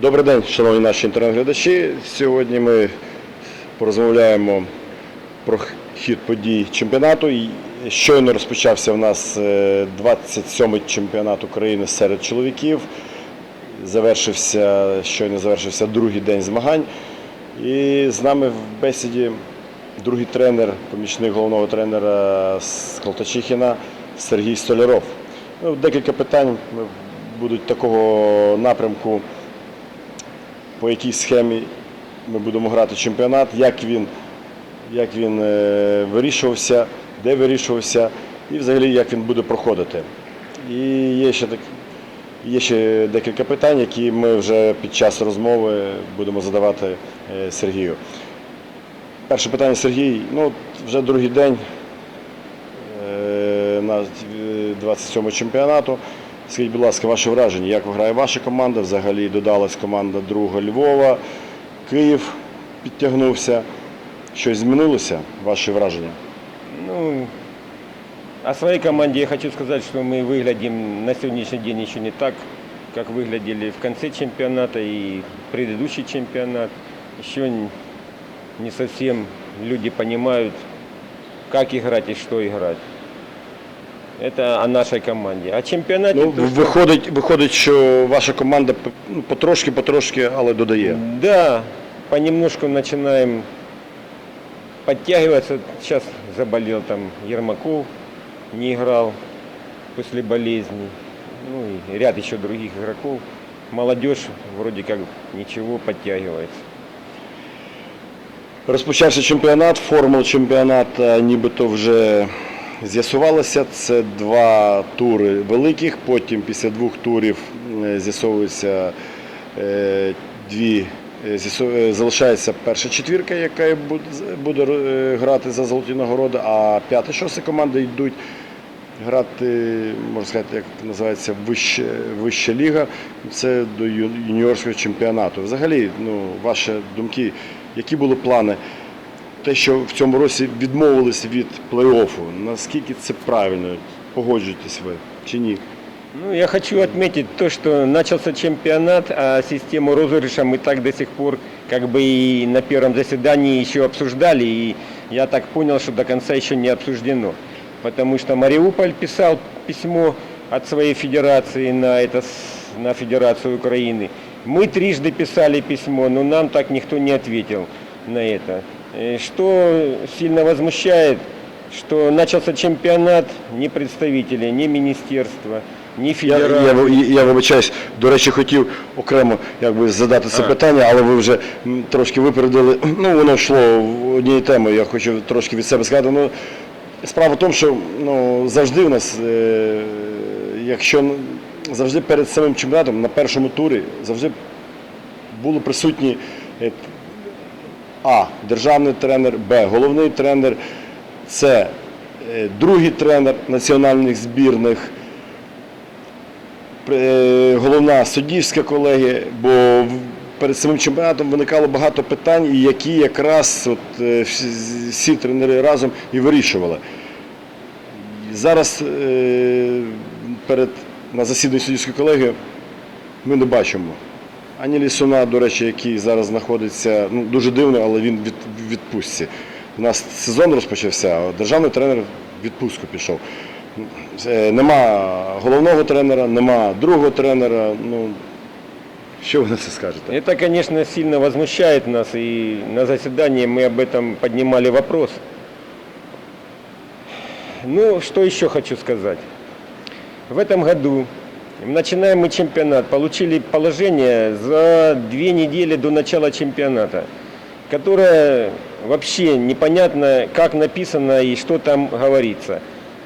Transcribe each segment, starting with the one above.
Добрий день, шановні наші інтернет-глядачі. Сьогодні ми порозмовляємо про хід подій чемпіонату. Щойно розпочався в нас е, 27-й чемпіонат України серед чоловіків. Завершився, щойно завершився другий день змагань. І з нами в бесіді другий тренер, помічник головного тренера з Колтачихіна Сергій Столяров. Ну, декілька питань е, будуть такого напрямку по якій схемі ми будемо грати чемпіонат, як він, як він е, вирішувався, де вирішувався і взагалі як він буде проходити. І є ще, так, є ще декілька питань, які ми вже під час розмови будемо задавати е, Сергію. Перше питання Сергій. Ну, вже другий день е, на е, 27 чемпіонату. Скажіть, будь ласка, ваше враження, як грає ваша команда? Взагалі додалась команда друга Львова, Київ підтягнувся. Щось змінилося? Ваші враження? Ну, о своей команде я хочу сказать, что мы выглядим на сегодняшний день еще не так, как выглядели в конце чемпионата и предыдущий чемпионат. Еще н- не совсем люди понимают, как играть и что играть. Это о нашей команде. О чемпионате Ну, то, что- виходить, виходить, що ваша команда п- ну, потрошки-потрошки, але додає. Да, понемножку начинаем подтягиваться. Сейчас заболел там Ермаков, не играл после болезни. Ну и ряд еще других игроков. Молодежь вроде как ничего подтягивается. Розпочався чемпіонат, формула чемпіонату нібито вже з'ясувалася. Це два тури великих, потім після двох турів е, з'ясовується е, дві. е, Залишається перша четвірка, яка буде, грати за золоті нагороди, а п'ята, шоста команда йдуть грати, можна сказати, як називається вища, вища ліга. Це до юніорського чемпіонату. Взагалі, ну, ваші думки, які були плани? Те, що в цьому році відмовились від плей-оффу, наскільки це правильно? Погоджуєтесь ви чи ні? Ну, я хочу отметить то, что начался чемпионат, а систему розыгрыша мы так до сих пор как бы и на первом заседании еще обсуждали, и я так понял, что до конца еще не обсуждено. Потому что Мариуполь писал письмо от своей федерации на, это, с- на Федерацию Украины. Мы трижды писали письмо, но нам так никто не ответил на это. Э, Что сильно возмущает, что начался чемпионат, ни представители, ни министерства, ни Я, я, я вибачаюсь, до речі, хотів окремо якби, задати це А. питання, але ви вже м, трошки випередили. Ну, воно йшло в одній темі, я хочу трошки від себе сказати. Ну, справа в тому, що ну, завжди в нас, е, якщо н- завжди перед самим чемпіонатом на першому турі завжди були присутні е, А. Державний тренер, Б. Головний тренер, С. е, Другий тренер національних збірних е, головна суддівська колегія, бо перед самим чемпіонатом виникало багато питань, які якраз от, е, всі, тренери разом і вирішували. Зараз перед, на засіданні суддівської колегії ми не бачимо. Ані Лісуна, до речі, який зараз знаходиться, ну, дуже дивно, але він від, в відпустці. У нас сезон розпочався, а державний тренер в відпустку пішов. Е, Нема головного тренера, нема другого тренера. Ну, що ви на це скажете? Это, конечно, сильно возмущает нас, и на заседании мы об этом поднимали вопрос. Ну, что еще хочу сказать. В этом году Начинаем мы чемпионат, получили положение за две недели до начала чемпионата, которое вообще непонятно, как написано и что там говорится.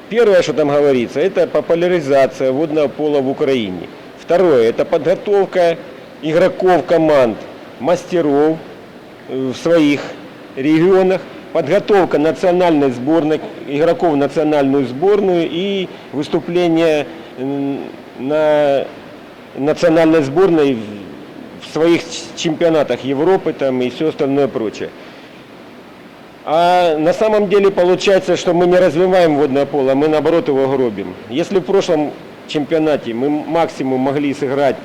Первое, что там говорится, это популяризация водного пола в Украине. Второе, это подготовка игроков команд, мастеров э, в своих регионах, подготовка национальной сборной, игроков в национальную сборную и выступление на национальной сборной в- в своих ч- чемпионатах Европы там, и все остальное прочее. А на самом деле получается, что мы не развиваем водное поло, мы наоборот его гробим. Если в прошлом чемпионате мы максимум могли сыграть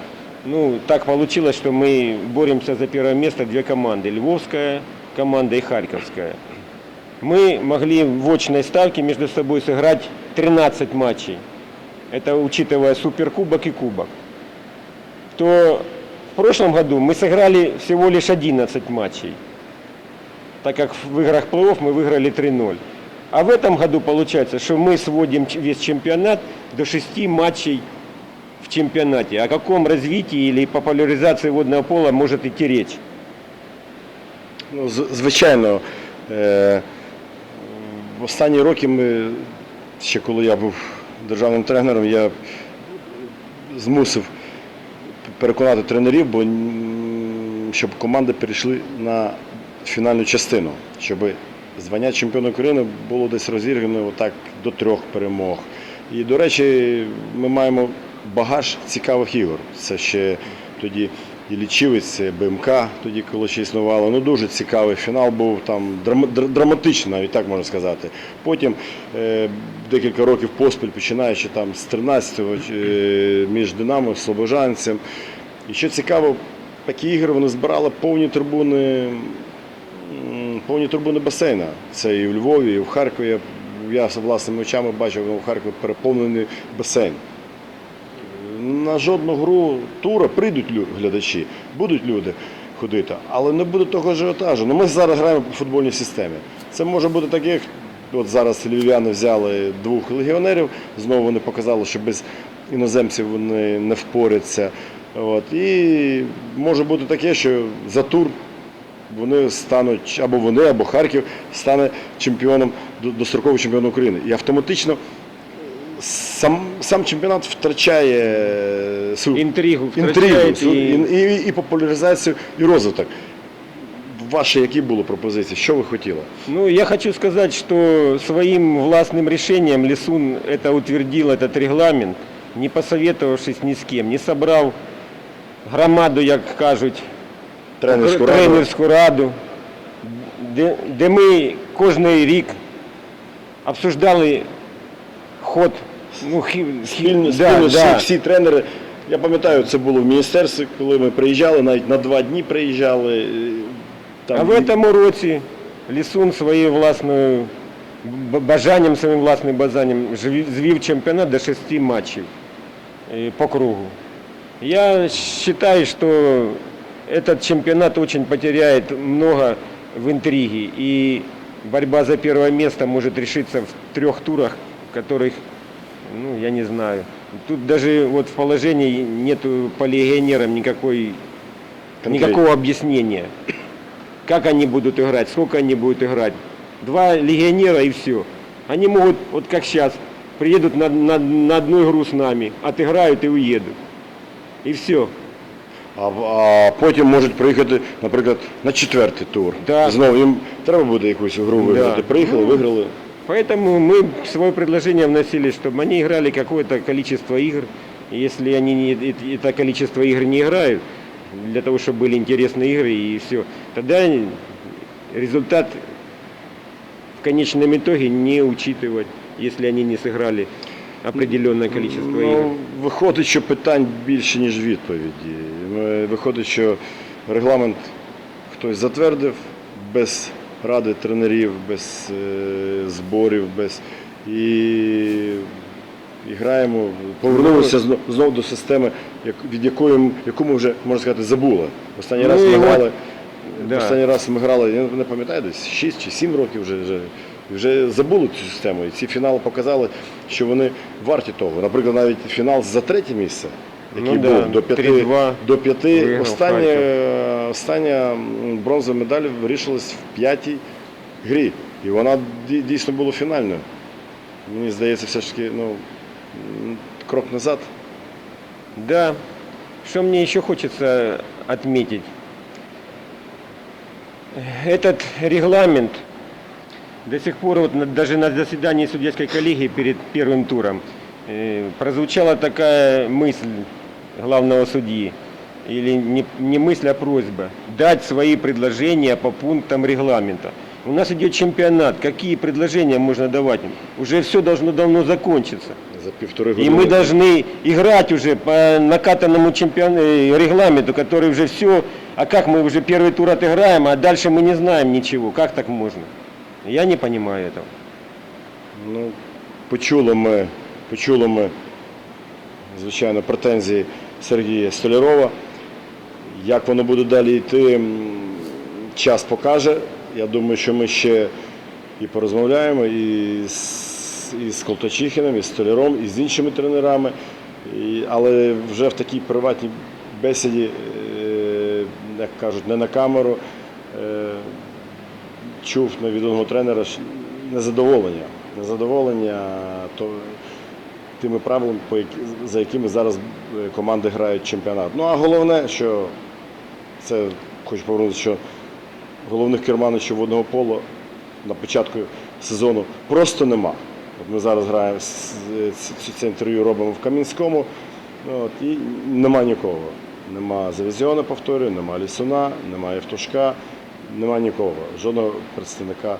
ну, так получилось, что мы боремся за первое место две команды. Львовская команда и Харьковская. Мы могли в очной ставке между собой сыграть 13 матчей. Это учитывая суперкубок и кубок. То в прошлом году мы сыграли всего лишь 11 матчей. Так как в играх плей-офф мы выиграли 3-0. А в этом году получается, что мы сводим весь чемпионат до 6 матчей в чемпионате. О каком развитии или популяризации водного пола может идти речь? Ну, звичайно, е, в останні роки ми, ще коли я був державним тренером, я змусив переконати тренерів, бо щоб команди перейшли на фінальну частину, щоб звання чемпіона України було десь розірвано отак до трьох перемог. І, до речі, ми маємо багаж цікавих ігор. Це ще тоді і лічивець, БМК, тоді коли ще існувало. Ну дуже цікавий фінал був там драма- др- драматичний, навіть так можна сказати. Потім е, декілька років поспіль, починаючи там з 13-го е, між Динамо Слобожанцем. І що цікаво, такі ігри вони збирали повні трибуни, повні трибуни басейна. Це і в Львові, і в Харкові. Я власними очами бачив, в Харкові переповнений басейн. На жодну гру тура прийдуть глядачі, будуть люди ходити, але не буде того ажіотажу. Ну, ми зараз граємо по футбольній системі. Це може бути таке, як от зараз львів'яни взяли двох легіонерів, знову вони показали, що без іноземців вони не впоряться. От. І може бути таке, що за тур вони стануть, або вони, або Харків стане чемпіоном, до- достроковим чемпіоном України. І автоматично сам, сам чемпіонат втрачає свою Інтригу інтригу, втрачает свою- и- і, і, і популяризацію, і розвиток. Ваші які були пропозиції? Що ви хотіли? Ну, я хочу сказать, что своим властным решением Лисун это утвердил, этот регламент, не посоветовавшись ни с кем, не собрав громаду, як кажуть, Тренерську раду? тренерську раду, де, де ми кожен рік обсуждали ход ну, хі, Спільно, да, спільно да. всі, всі тренери. Я пам'ятаю, це було в міністерстві, коли ми приїжджали, навіть на два дні приїжджали. е, Там, А в этом році Лісун своєю власною б- бажанням, своїм власним бажанням живі- звів чемпіонат до шести матчів е, по кругу. Я считаю, что этот чемпионат очень потеряет много в интриге. И борьба за первое место может решиться в трех турах, в которых, ну, я не знаю. Тут даже вот в положении нету по легионерам никакой, Конкретно. никакого объяснения. Как они будут играть, сколько они будут играть. Два легионера и все. Они могут, вот как сейчас, приедут на, на, на одну игру с нами, отыграют и уедут. И все. А, а потім можуть приїхати, наприклад, на четвертий тур. Да. Знову їм треба буде якусь гру виграти. Да. Приїхали, Ну, виграли. Поэтому мы свое предложение вносили, чтобы они играли какое-то количество игр. И Если они не, э- это количество игр не играют, для того, чтобы были интересные игры и все, тогда результат в конечном итоге не учитывать, если они не сыграли определенное количество игр. Ну, виходить, що питань більше, ніж відповіді. Е, Виходить, що регламент хтось затвердив без Ради тренерів, без е, зборів, без і, і граємо, повернулися зно- знову до системи, як, від якої яку ми вже, можна сказати, забули. Останній Ну, раз ми грали. Да. Останній раз ми грали, я не пам'ятаю, десь 6 чи 7 років вже, вже, вже забули цю систему. І ці фінали показали, що вони варті того. Наприклад, навіть фінал за третє місце, який Ну да, був до п'яти, 3-2 до п'яти виграв остання, Харків. остання м, бронзова медаль вирішилась в п'ятій грі. І вона дій- дійсно була фінальною. Мені здається, все ж таки ну, м, крок назад. Да. Что мне еще хочется отметить? Этот регламент до сих пор, вот на- даже на заседании судейской коллегии перед первым туром, э, прозвучала такая мысль главного судьи, или не, не мысль, а просьба, дать свои предложения по пунктам регламента. У нас идет чемпионат, какие предложения можно давать? Уже все должно давно закончиться. за півтори И години. мы должны играть уже по накатанному чемпион... э, регламенту, который уже все. А как мы уже первый тур отыграем, а дальше мы не знаем ничего. Как так можно? Я не понимаю этого. Ну, почули ми, почули ми, звичайно, претензії Сергія Столярова. Як воно буде далі йти, час покаже. Я думаю, що ми ще і порозмовляємо і з, і з Колтачихіним, і з Столяром, і з іншими тренерами. І, але вже в такій приватній бесіді, е, як кажуть, не на камеру. Е, чув на від одного тренера незадоволення. Незадоволення то, тими правилами, за якими зараз е, команди грають чемпіонат. Ну а головне, що це хочу повернутися, що головних керманичів водного полу на початку сезону просто нема. От ми зараз граємо це інтерв'ю робимо в Кам'янському. і нема нікого. Нема Завізіона, повторюю, нема Лісуна, нема Євтушка, нема нікого, жодного представника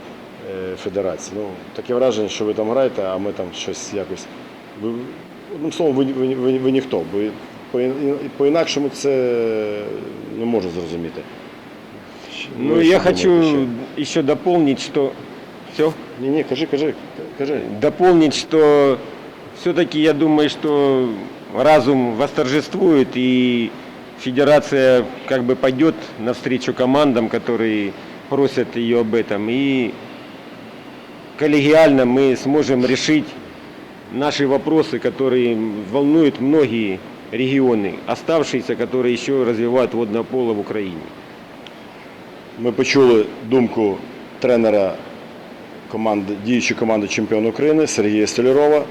е, федерації. Ну, таке враження, що ви там граєте, а ми там щось якось. Ви, одним словом, ви, ви, ви, ви ніхто. Бо по, по-інакшому це не можу зрозуміти. Ну, Ви я що хочу думаєте ще? еще дополнить, что все. Ні, ні, кажи, кажи, кажи. дополнить, что все-таки я думаю, что разум восторжествует и федерация как бы пойдет навстречу командам, которые просят ее об этом. И коллегиально мы сможем решить наши вопросы, которые волнуют многие регионы, оставшиеся, которые еще развивают водное поло в Украине. Ми почули думку тренера команди, діючої команди чемпіона України Сергія Столярова.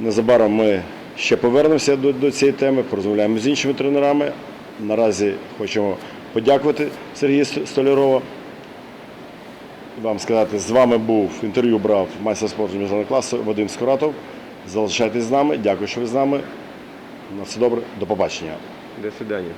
Незабаром ми ще повернемося до, до цієї теми, порозмовляємо з іншими тренерами. Наразі хочемо подякувати Сергію Ст- Столярова. Вам сказати, з вами був інтерв'ю брав майстер спорту міжнародного класу Вадим Скуратов. Залишайтесь з нами. Дякую, що ви з нами. На все добре. До побачення. До свидания.